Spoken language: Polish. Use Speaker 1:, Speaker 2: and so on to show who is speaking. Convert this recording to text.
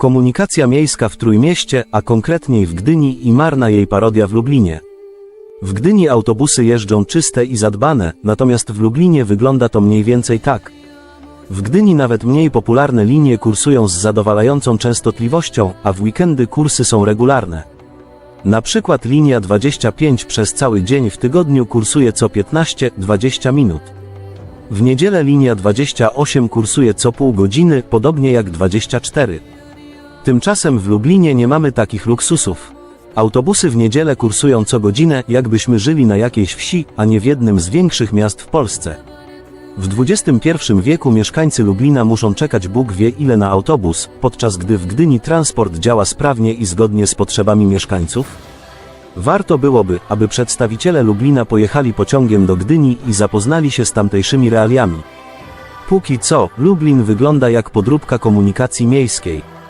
Speaker 1: Komunikacja miejska w Trójmieście, a konkretniej w Gdyni i marna jej parodia w Lublinie. W Gdyni autobusy jeżdżą czyste i zadbane, natomiast w Lublinie wygląda to mniej więcej tak. W Gdyni nawet mniej popularne linie kursują z zadowalającą częstotliwością, a w weekendy kursy są regularne. Na przykład linia 25 przez cały dzień w tygodniu kursuje co 15-20 minut. W niedzielę linia 28 kursuje co pół godziny, podobnie jak 24. Tymczasem w Lublinie nie mamy takich luksusów. Autobusy w niedzielę kursują co godzinę, jakbyśmy żyli na jakiejś wsi, a nie w jednym z większych miast w Polsce. W XXI wieku mieszkańcy Lublina muszą czekać Bóg wie ile na autobus, podczas gdy w Gdyni transport działa sprawnie i zgodnie z potrzebami mieszkańców? Warto byłoby, aby przedstawiciele Lublina pojechali pociągiem do Gdyni i zapoznali się z tamtejszymi realiami. Póki co, Lublin wygląda jak podróbka komunikacji miejskiej.